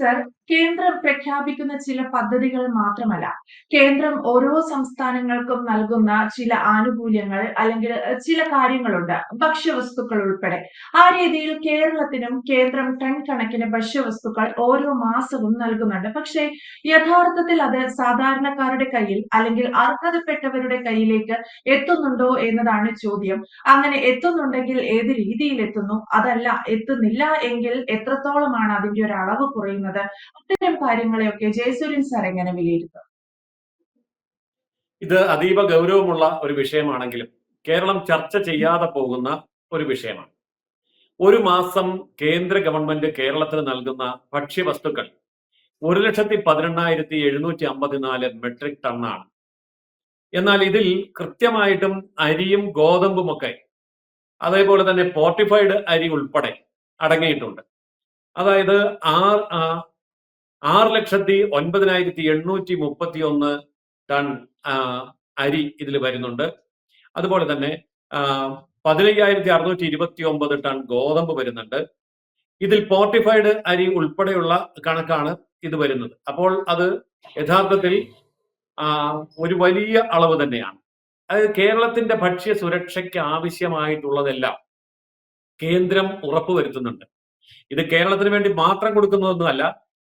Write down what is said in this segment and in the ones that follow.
Sir കേന്ദ്രം പ്രഖ്യാപിക്കുന്ന ചില പദ്ധതികൾ മാത്രമല്ല. കേന്ദ്രം ഓരോ സംസ്ഥാനങ്ങൾക്കും നൽകുന്ന ചില ആനുകൂല്യങ്ങൾ അല്ലെങ്കിൽ ചില കാര്യങ്ങളുണ്ട്. ഭക്ഷ്യവസ്തുക്കൾ ഉൾപ്പെടെ. ആ രീതിയിൽ കേരളത്തിനും കേന്ദ്രം ടൺ കണക്കിന് ഭക്ഷ്യവസ്തുക്കൾ ഓരോ മാസവും നൽകുന്നുണ്ട്. പക്ഷേ യഥാർത്ഥത്തിൽ അത് സാധാരണക്കാരുടെ കയ്യിൽ അല്ലെങ്കിൽ അർഹതപ്പെട്ടവരുടെ കയ്യിലേക്ക് എത്തുന്നുണ്ടോ എന്നതാണ് ചോദ്യം. അങ്ങനെ എത്തുന്നുണ്ടെങ്കിൽ ഏത് രീതിയിൽ എത്തുന്നു? അതല്ല എത്തുന്നില്ല എങ്കിൽ എത്രത്തോളമാണ് അതിന്റെ ഒരു അളവ് കുറയുന്നത്? അത്തരം കാര്യങ്ങളെയൊക്കെ ജയസൂര്യൻ സാർ എങ്ങനെ വിലയിരുത്തും? ഇത് അതീവ ഗൗരവമുള്ള ഒരു വിഷയമാണെങ്കിലും കേരളം ചർച്ച ചെയ്യാതെ പോകുന്ന ഒരു വിഷയമാണ്. ഒരു മാസം കേന്ദ്ര ഗവൺമെന്റ് കേരളത്തിന് നൽകുന്ന ഭക്ഷ്യവസ്തുക്കൾ ഒരു ലക്ഷത്തി പതിനെണ്ണായിരത്തി എഴുന്നൂറ്റി അമ്പത്തിനാല് മെട്രിക് ടണ്ണാണ്. എന്നാൽ ഇതിൽ കൃത്യമായിട്ടും അരിയും ഗോതമ്പുമൊക്കെ അതേപോലെ തന്നെ പോർട്ടിഫൈഡ് അരി ഉൾപ്പെടെ അടങ്ങിയിട്ടുണ്ട്. അതായത് ആർ ആറ് ലക്ഷത്തി ഒൻപതിനായിരത്തി എണ്ണൂറ്റി മുപ്പത്തി ഒന്ന് ടൺ അരി ഇതിൽ വരുന്നുണ്ട്. അതുപോലെ തന്നെ പതിനയ്യായിരത്തി അറുന്നൂറ്റി ഇരുപത്തി ഒമ്പത് ടൺ ഗോതമ്പ് വരുന്നുണ്ട്. ഇതിൽ പോർട്ടിഫൈഡ് അരി ഉൾപ്പെടെയുള്ള കണക്കാണ് ഇത് വരുന്നത്. അപ്പോൾ അത് യഥാർത്ഥത്തിൽ ഒരു വലിയ അളവ് തന്നെയാണ്. അതായത് കേരളത്തിന്റെ ഭക്ഷ്യ സുരക്ഷയ്ക്ക് ആവശ്യമായിട്ടുള്ളതെല്ലാം കേന്ദ്രം ഉറപ്പുവരുത്തുന്നുണ്ട്. ഇത് കേരളത്തിന് വേണ്ടി മാത്രം കൊടുക്കുന്നതൊന്നുമല്ല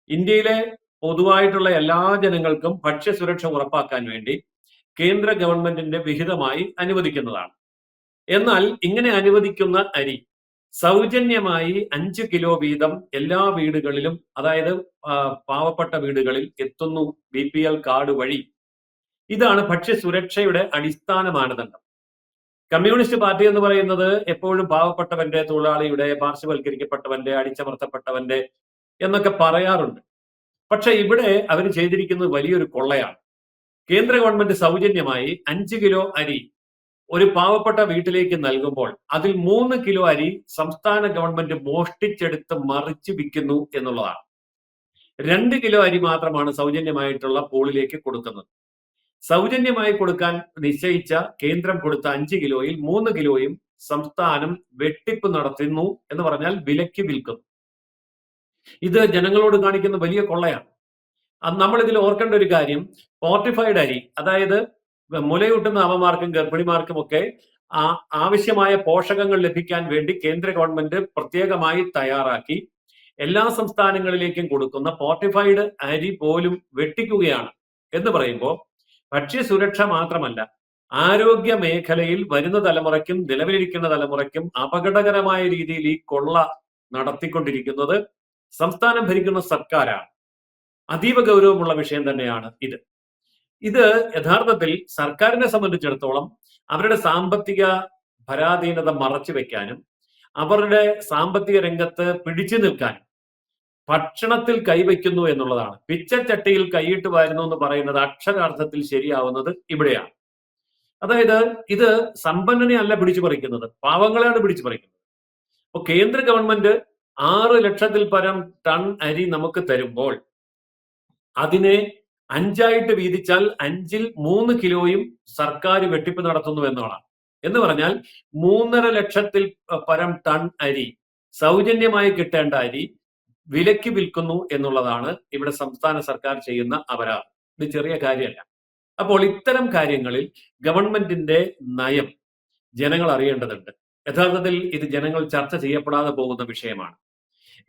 ഇന്ത്യയിലെ പൊതുവായിട്ടുള്ള എല്ലാ ജനങ്ങൾക്കും ഭക്ഷ്യസുരക്ഷ ഉറപ്പാക്കാൻ വേണ്ടി കേന്ദ്ര ഗവൺമെന്റിന്റെ വിഹിതമായി അനുവദിക്കുന്നതാണ്. എന്നാൽ ഇങ്ങനെ അനുവദിക്കുന്ന അരി സൗജന്യമായി അഞ്ച് കിലോ വീതം എല്ലാ വീടുകളിലും അതായത് പാവപ്പെട്ട വീടുകളിൽ എത്തുന്നു ബി പി എൽ കാർഡ് വഴി. ഇതാണ് ഭക്ഷ്യസുരക്ഷയുടെ അടിസ്ഥാന മാനദണ്ഡം കമ്മ്യൂണിസ്റ്റ് പാർട്ടി എന്ന് പറയുന്നത് എപ്പോഴും പാവപ്പെട്ടവന്റെ തൊഴിലാളിയുടെ പാർശ്വവൽക്കരിക്കപ്പെട്ടവന്റെ അടിച്ചമർത്തപ്പെട്ടവന്റെ എന്നൊക്കെ പറയാറുണ്ട്. പക്ഷെ ഇവിടെ അവർ ചെയ്തിരിക്കുന്നത് വലിയൊരു കൊള്ളയാണ്. കേന്ദ്ര ഗവൺമെന്റ് സൗജന്യമായി അഞ്ച് കിലോ അരി ഒരു പാവപ്പെട്ട വീട്ടിലേക്ക് നൽകുമ്പോൾ അതിൽ മൂന്ന് കിലോ അരി സംസ്ഥാന ഗവൺമെന്റ് മോഷ്ടിച്ചെടുത്ത് മറിച്ച് വിൽക്കുന്നു എന്നുള്ളതാണ്. രണ്ട് കിലോ അരി മാത്രമാണ് സൗജന്യമായിട്ടുള്ള പോളിലേക്ക് കൊടുക്കുന്നത്. സൗജന്യമായി കൊടുക്കാൻ നിശ്ചയിച്ച കേന്ദ്രം കൊടുത്ത അഞ്ച് കിലോയിൽ മൂന്ന് കിലോയും സംസ്ഥാനം വെട്ടിപ്പ് നടത്തുന്നു എന്ന് പറഞ്ഞാൽ വിലയ്ക്ക് വിൽക്കുന്നു ഇത് ജനങ്ങളോട് കാണിക്കുന്ന വലിയ കൊള്ളയാണ്. നമ്മൾ ഇതിൽ ഓർക്കേണ്ട ഒരു കാര്യം ഫോർട്ടിഫൈഡ് അരി അതായത് മുലയൂട്ടുന്ന അമ്മമാർക്കും ഗർഭിണിമാർക്കും ഒക്കെ ആവശ്യമായ പോഷകങ്ങൾ ലഭിക്കാൻ വേണ്ടി കേന്ദ്ര ഗവൺമെന്റ് പ്രത്യേകമായി തയ്യാറാക്കി എല്ലാ സംസ്ഥാനങ്ങളിലേക്കും കൊടുക്കുന്ന ഫോർട്ടിഫൈഡ് അരി പോലും വെട്ടിക്കുകയാണ് എന്ന് പറയുമ്പോൾ ഭക്ഷ്യസുരക്ഷ മാത്രമല്ല ആരോഗ്യ മേഖലയിൽ വരുന്ന തലമുറയ്ക്കും നിലവിലിരിക്കുന്ന തലമുറയ്ക്കും അപകടകരമായ രീതിയിൽ ഈ കൊള്ള നടത്തിക്കൊണ്ടിരിക്കുന്നത് സംസ്ഥാനം ഭരിക്കുന്ന സർക്കാരാണ്. അതീവ ഗൗരവമുള്ള വിഷയം തന്നെയാണ് ഇത്. ഇത് യഥാർത്ഥത്തിൽ സർക്കാരിനെ സംബന്ധിച്ചിടത്തോളം അവരുടെ സാമ്പത്തിക പരാധീനത മറച്ചു വെക്കാനും അവരുടെ സാമ്പത്തിക രംഗത്ത് പിടിച്ചു നിൽക്കാനും ഭക്ഷണത്തിൽ കൈവയ്ക്കുന്നു എന്നുള്ളതാണ്. പിച്ചച്ചട്ടിയിൽ കൈയിട്ട് വരുന്നു എന്ന് പറയുന്നത് അക്ഷരാർത്ഥത്തിൽ ശരിയാവുന്നത് ഇവിടെയാണ്. അതായത് ഇത് സമ്പന്നനെ അല്ല പിടിച്ചു പറിക്കുന്നത് പാവങ്ങളെയാണ് പിടിച്ചു പറിക്കുന്നത്. അപ്പൊ കേന്ദ്ര ഗവൺമെന്റ് ആറ് ലക്ഷത്തിൽ പരം ടൺ അരി നമുക്ക് തരുമ്പോൾ അതിനെ അഞ്ചായിട്ട് വീതിച്ചാൽ അഞ്ചിൽ മൂന്ന് കിലോയും സർക്കാർ വെട്ടിപ്പ് നടത്തുന്നു എന്നുള്ളതാണ് എന്ന് പറഞ്ഞാൽ മൂന്നര ലക്ഷത്തിൽ പരം ടൺ അരി സൗജന്യമായി കിട്ടേണ്ട അരി വിലയ്ക്ക് വിൽക്കുന്നു എന്നുള്ളതാണ് ഇവിടെ സംസ്ഥാന സർക്കാർ ചെയ്യുന്ന അപരാധം. ഇത് ചെറിയ കാര്യമല്ല. അപ്പോൾ ഇത്തരം കാര്യങ്ങളിൽ ഗവൺമെന്റിന്റെ നയം ജനങ്ങൾ അറിയേണ്ടതുണ്ട്. യഥാർത്ഥത്തിൽ ഇത് ജനങ്ങൾ ചർച്ച ചെയ്യപ്പെടാതെ പോകുന്ന വിഷയമാണ്.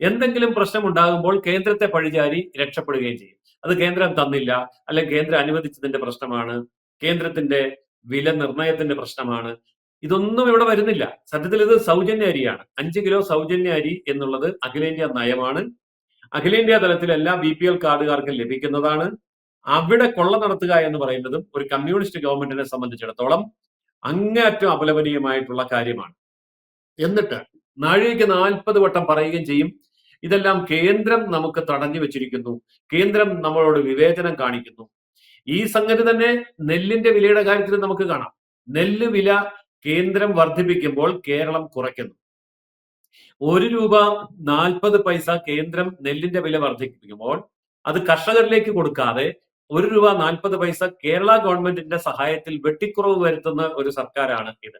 എന്തെങ്കിലും പ്രശ്നം ഉണ്ടാകുമ്പോൾ കേന്ദ്രത്തെ പഴിചാരി രക്ഷപ്പെടുകയും ചെയ്യും. അത് കേന്ദ്രം തന്നില്ല അല്ലെങ്കിൽ കേന്ദ്രം അനുവദിച്ചതിന്റെ പ്രശ്നമാണ് കേന്ദ്രത്തിന്റെ വില നിർണയത്തിന്റെ പ്രശ്നമാണ് ഇതൊന്നും ഇവിടെ വരുന്നില്ല. സത്യത്തിൽ ഇത് സൗജന്യ അരിയാണ് അഞ്ച് കിലോ സൗജന്യ അരി എന്നുള്ളത് അഖിലേന്ത്യാ നയമാണ്. അഖിലേന്ത്യാ തലത്തിൽ എല്ലാ ബി പി എൽ കാർഡുകാർക്കും ലഭിക്കുന്നതാണ്. അവിടെ കൊള്ള നടത്തുക എന്ന് പറയുന്നതും ഒരു കമ്മ്യൂണിസ്റ്റ് ഗവൺമെന്റിനെ സംബന്ധിച്ചിടത്തോളം അങ്ങേയറ്റം അപലപനീയമായിട്ടുള്ള കാര്യമാണ്. എന്നിട്ട് നാഴികയ്ക്ക് നാൽപ്പത് വട്ടം പറയുകയും ചെയ്യും ഇതെല്ലാം കേന്ദ്രം നമുക്ക് തടഞ്ഞു വെച്ചിരിക്കുന്നു. കേന്ദ്രം നമ്മളോട് വിവേചനം കാണിക്കുന്നു. ഈ സംഗതി തന്നെ നെല്ലിന്റെ വിലയുടെ കാര്യത്തിൽ നമുക്ക് കാണാം. നെല്ല് വില കേന്ദ്രം വർദ്ധിപ്പിക്കുമ്പോൾ കേരളം കുറയ്ക്കുന്നു. ഒരു രൂപ നാൽപ്പത് പൈസ കേന്ദ്രം നെല്ലിന്റെ വില വർദ്ധിപ്പിക്കുമ്പോൾ അത് കർഷകരിലേക്ക് കൊടുക്കാതെ ഒരു രൂപ നാൽപ്പത് പൈസ കേരള ഗവൺമെന്റിന്റെ സഹായത്തിൽ വെട്ടിക്കുറവ് വരുത്തുന്ന ഒരു സർക്കാരാണ് ഇത്.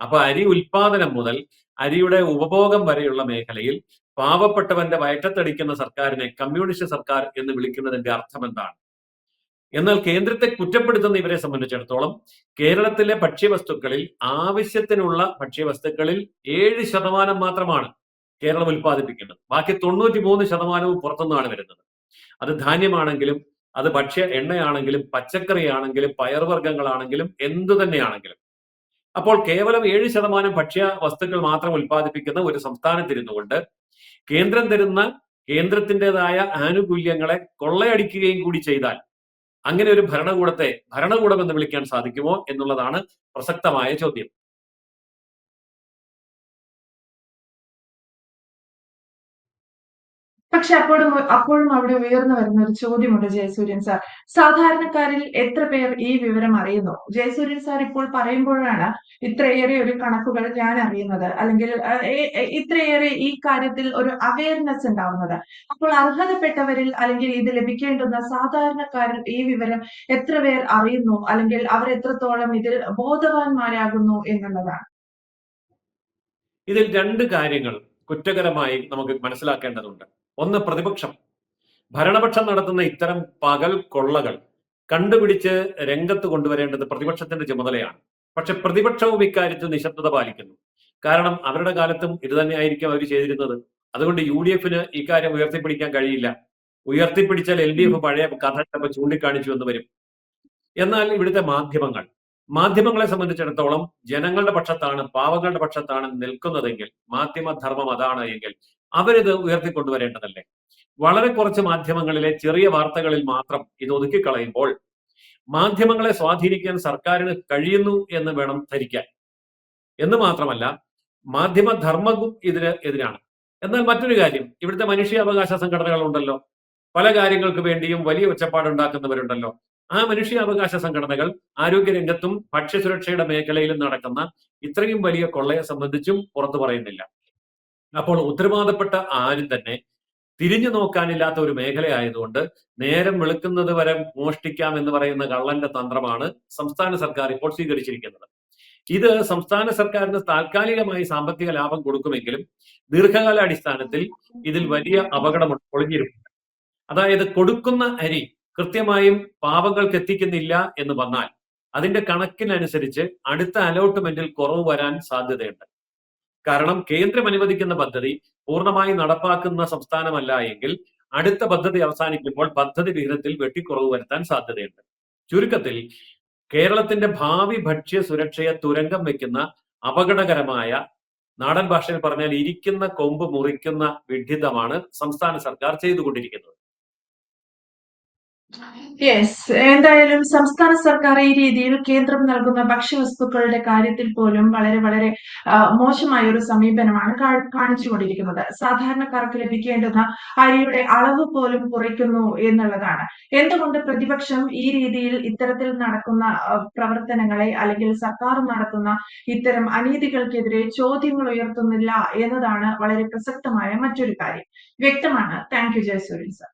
അപ്പൊ അരി ഉൽപാദനം മുതൽ അരിയുടെ ഉപഭോഗം വരെയുള്ള മേഖലയിൽ പാവപ്പെട്ടവന്റെ വയറ്റത്തടിക്കുന്ന സർക്കാരിനെ കമ്മ്യൂണിസ്റ്റ് സർക്കാർ എന്ന് വിളിക്കുന്നതിന്റെ അർത്ഥം എന്താണ്? എന്നാൽ കേന്ദ്രത്തെ കുറ്റപ്പെടുത്തുന്ന ഇവരെ സംബന്ധിച്ചിടത്തോളം കേരളത്തിലെ ഭക്ഷ്യവസ്തുക്കളിൽ ആവശ്യത്തിനുള്ള ഭക്ഷ്യവസ്തുക്കളിൽ ഏഴ് ശതമാനം മാത്രമാണ് കേരളം ഉൽപ്പാദിപ്പിക്കുന്നത്. ബാക്കി തൊണ്ണൂറ്റി മൂന്ന് ശതമാനവും പുറത്തുനിന്നാണ് വരുന്നത്. അത് ധാന്യമാണെങ്കിലും അത് ഭക്ഷ്യ എണ്ണയാണെങ്കിലും പച്ചക്കറിയാണെങ്കിലും പയർവർഗങ്ങളാണെങ്കിലും എന്തു തന്നെയാണെങ്കിലും. അപ്പോൾ കേവലം ഏഴ് ശതമാനം ഭക്ഷ്യ വസ്തുക്കൾ മാത്രം ഉൽപ്പാദിപ്പിക്കുന്ന ഒരു സംസ്ഥാനത്തിരുന്നുകൊണ്ട് കേന്ദ്രം തരുന്ന കേന്ദ്രത്തിന്റെതായ ആനുകൂല്യങ്ങളെ കൊള്ളയടിക്കുകയും കൂടി ചെയ്താൽ അങ്ങനെ ഒരു ഭരണകൂടത്തെ ഭരണകൂടം എന്ന് വിളിക്കാൻ സാധിക്കുമോ എന്നുള്ളതാണ് പ്രസക്തമായ ചോദ്യം. പക്ഷെ അപ്പോഴും അപ്പോഴും അവിടെ ഉയർന്നു വരുന്ന ഒരു ചോദ്യമുണ്ട് ജയസൂര്യൻ സാർ. സാധാരണക്കാരിൽ എത്ര പേർ ഈ വിവരം അറിയുന്നു? ജയസൂര്യൻ സാർ ഇപ്പോൾ പറയുമ്പോഴാണ് ഇത്രയേറെ ഒരു കണക്കുകൾ ഞാൻ അറിയുന്നത്. അല്ലെങ്കിൽ ഇത്രയേറെ ഈ കാര്യത്തിൽ ഒരു അവയർനെസ് ഉണ്ടാവുന്നത്. അപ്പോൾ അർഹതപ്പെട്ടവരിൽ അല്ലെങ്കിൽ ഇത് ലഭിക്കേണ്ടുന്ന സാധാരണക്കാരിൽ ഈ വിവരം എത്ര പേർ അറിയുന്നു? അല്ലെങ്കിൽ അവർ എത്രത്തോളം ഇതിൽ ബോധവാന്മാരാകുന്നു എന്നുള്ളതാണ്. ഇതിൽ രണ്ട് കാര്യങ്ങൾ കുറ്റകരമായി നമുക്ക് മനസ്സിലാക്കേണ്ടതുണ്ട്. ഒന്ന് പ്രതിപക്ഷം. ഭരണപക്ഷം നടത്തുന്ന ഇത്തരം പകൽ കൊള്ളകൾ കണ്ടുപിടിച്ച് രംഗത്ത് കൊണ്ടുവരേണ്ടത് പ്രതിപക്ഷത്തിന്റെ ചുമതലയാണ്. പക്ഷെ പ്രതിപക്ഷവും ഇക്കാര്യത്തിൽ നിശബ്ദത പാലിക്കുന്നു. കാരണം അവരുടെ കാലത്തും ഇത് തന്നെയായിരിക്കും അവർ ചെയ്തിരുന്നത്. അതുകൊണ്ട് യു ഡി എഫിന് ഇക്കാര്യം ഉയർത്തിപ്പിടിക്കാൻ കഴിയില്ല. ഉയർത്തിപ്പിടിച്ചാൽ എൽ ഡി എഫ് പഴയ കഥ ചിലപ്പോൾ ചൂണ്ടിക്കാണിച്ചു എന്ന് വരും. എന്നാൽ ഇവിടുത്തെ മാധ്യമങ്ങൾ. മാധ്യമങ്ങളെ സംബന്ധിച്ചിടത്തോളം ജനങ്ങളുടെ പക്ഷത്താണ് പാവങ്ങളുടെ പക്ഷത്താണ് നിൽക്കുന്നതെങ്കിൽ മാധ്യമധർമ്മം അതാണ് എങ്കിൽ അവരിത് ഉയർത്തിക്കൊണ്ടുവരേണ്ടതല്ലേ? വളരെ കുറച്ച് മാധ്യമങ്ങളിലെ ചെറിയ വാർത്തകളിൽ മാത്രം ഇത് ഒതുക്കിക്കളയുമ്പോൾ മാധ്യമങ്ങളെ സ്വാധീനിക്കാൻ സർക്കാരിന് കഴിയുന്നു എന്ന് വേണം ധരിക്കാൻ. എന്ന് മാത്രമല്ല മാധ്യമധർമ്മവും ഇതിന് എതിരാണ്. എന്നാൽ മറ്റൊരു കാര്യം ഇവിടുത്തെ മനുഷ്യാവകാശ സംഘടനകൾ ഉണ്ടല്ലോ പല കാര്യങ്ങൾക്ക് വേണ്ടിയും വലിയ ഒച്ചപ്പാടുണ്ടാക്കുന്നവരുണ്ടല്ലോ. ആ മനുഷ്യാവകാശ സംഘടനകൾ ആരോഗ്യരംഗത്തും ഭക്ഷ്യസുരക്ഷയുടെ മേഖലയിലും നടക്കുന്ന ഇത്രയും വലിയ കൊള്ളയെ സംബന്ധിച്ചും പുറത്തു പറയുന്നില്ല. അപ്പോൾ ഉത്തരവാദപ്പെട്ട ആരും തന്നെ തിരിഞ്ഞു നോക്കാനില്ലാത്ത ഒരു മേഖലയായതുകൊണ്ട് നേരം വെളുക്കുന്നത് വരെ മോഷ്ടിക്കാം എന്ന് പറയുന്ന കള്ളന്റെ തന്ത്രമാണ് സംസ്ഥാന സർക്കാർ ഇപ്പോൾ സ്വീകരിച്ചിരിക്കുന്നത്. ഇത് സംസ്ഥാന സർക്കാരിന് താൽക്കാലികമായി സാമ്പത്തിക ലാഭം കൊടുക്കുമെങ്കിലും ദീർഘകാല അടിസ്ഥാനത്തിൽ ഇതിൽ വലിയ അപകടം ഒളിഞ്ഞിരിപ്പുണ്ട്. അതായത് കൊടുക്കുന്ന അരി കൃത്യമായും പാവങ്ങൾക്ക് എത്തിക്കുന്നില്ല എന്ന് വന്നാൽ അതിന്റെ കണക്കിനനുസരിച്ച് അടുത്ത അലോട്ട്മെന്റിൽ കുറവ് വരാൻ സാധ്യതയുണ്ട്. കാരണം കേന്ദ്രം അനുവദിക്കുന്ന പദ്ധതി പൂർണമായി നടപ്പാക്കുന്ന സംസ്ഥാനമല്ല എങ്കിൽ അടുത്ത പദ്ധതി അവസാനിക്കുമ്പോൾ പദ്ധതി വിഹിതത്തിൽ വെട്ടിക്കുറവ് വരുത്താൻ സാധ്യതയുണ്ട്. ചുരുക്കത്തിൽ കേരളത്തിന്റെ ഭാവി ഭക്ഷ്യ സുരക്ഷയെ തുരങ്കം വെക്കുന്ന അപകടകരമായ നാടൻ ഭാഷയിൽ പറഞ്ഞാൽ ഇരിക്കുന്ന കൊമ്പ് മുറിക്കുന്ന വിഡിതമാണ് സംസ്ഥാന സർക്കാർ ചെയ്തുകൊണ്ടിരിക്കുന്നത്. യെസ് എന്തായാലും സംസ്ഥാന സർക്കാർ ഈ രീതിയിൽ കേന്ദ്രം നൽകുന്ന ഭക്ഷ്യവസ്തുക്കളുടെ കാര്യത്തിൽ പോലും വളരെ വളരെ മോശമായ ഒരു സമീപനമാണ് കാണിച്ചു കാണിച്ചുകൊണ്ടിരിക്കുന്നത്. സാധാരണക്കാർക്ക് ലഭിക്കേണ്ടുന്ന അരിയുടെ അളവ് പോലും കുറയ്ക്കുന്നു എന്നുള്ളതാണ്. എന്തുകൊണ്ട് പ്രതിപക്ഷം ഈ രീതിയിൽ ഇത്തരത്തിൽ നടക്കുന്ന പ്രവർത്തനങ്ങളെ അല്ലെങ്കിൽ സർക്കാർ നടത്തുന്ന ഇത്തരം അനീതികൾക്കെതിരെ ചോദ്യങ്ങൾ ഉയർത്തുന്നില്ല എന്നതാണ് വളരെ പ്രസക്തമായ മറ്റൊരു കാര്യം. വ്യക്തമാണ്. Thank you Jayasuryan sir